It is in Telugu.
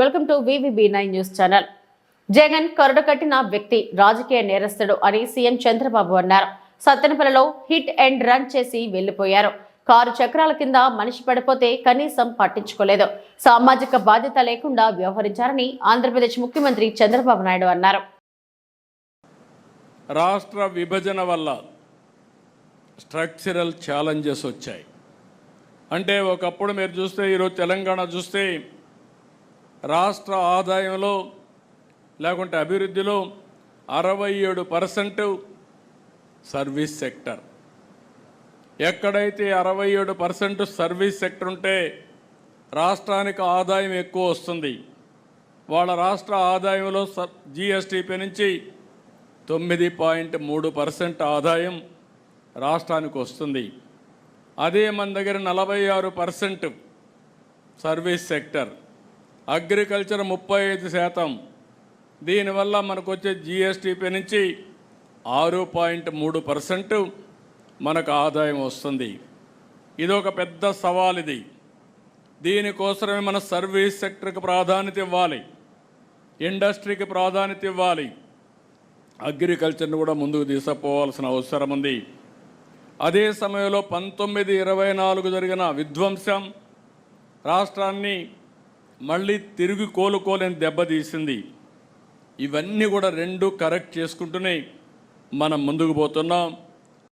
Welcome to VVB nine news channel. Jagan కరుడు కట్టిన వ్యక్తి రాజకీయ నేరస్తుడు అని సీఎం చంద్రబాబు అన్నారు. సత్తెనపల్లిలో హిట్ అండ్ రన్ చేసి వెళ్ళిపోయారు కారు చక్రాల కింద మనిషి పడిపోతే కనీసం పట్టించుకోలేదు. సామాజిక బాధ్యత లేకుండా వ్యవహరించారని ఆంధ్రప్రదేశ్ ముఖ్యమంత్రి చంద్రబాబు నాయుడు అన్నారు. రాష్ట్ర విభజన వల్ల స్ట్రక్చరల్ ఛాలెంజెస్ వచ్చాయి. అంటే ఒకప్పుడు మీరు చూస్తే ఈరోజు తెలంగాణ చూస్తే రాష్ట్ర ఆదాయంలో లేకుంటే అభివృద్ధిలో అరవై ఏడు పర్సెంట్ సర్వీస్ సెక్టర్. ఎక్కడైతే అరవై ఏడు పర్సెంట్ సర్వీస్ సెక్టర్ ఉంటే రాష్ట్రానికి ఆదాయం ఎక్కువ వస్తుంది. వాళ్ళ రాష్ట్ర ఆదాయంలో జిఎస్టిపి నుంచి తొమ్మిది పాయింట్ మూడు పర్సెంట్ ఆదాయం రాష్ట్రానికి వస్తుంది. అదే మన దగ్గర నలభై ఆరు పర్సెంట్ సర్వీస్ సెక్టర్. అగ్రికల్చర్ ముప్పై ఐదు శాతం. దీనివల్ల మనకు వచ్చే జిఎస్టిపి నుంచి ఆరు పాయింట్ మూడు పర్సెంట్ మనకు ఆదాయం వస్తుంది. ఇది ఒక పెద్ద సవాల్ ఇది దీనికోసమే మన సర్వీస్ సెక్టర్కి ప్రాధాన్యత ఇవ్వాలి. ఇండస్ట్రీకి ప్రాధాన్యత ఇవ్వాలి. అగ్రికల్చర్ని కూడా ముందుకు తీసుకుపోవాల్సిన అవసరం ఉంది. అదే సమయంలో పంతొమ్మిది ఇరవై నాలుగు జరిగిన విధ్వంసం రాష్ట్రాన్ని మళ్ళీ తిరిగి కోలుకోలేని దెబ్బతీసింది ఇవన్నీ కూడా రెండు కరెక్ట్ చేసుకుంటూనే మనం ముందుకు పోతున్నాం.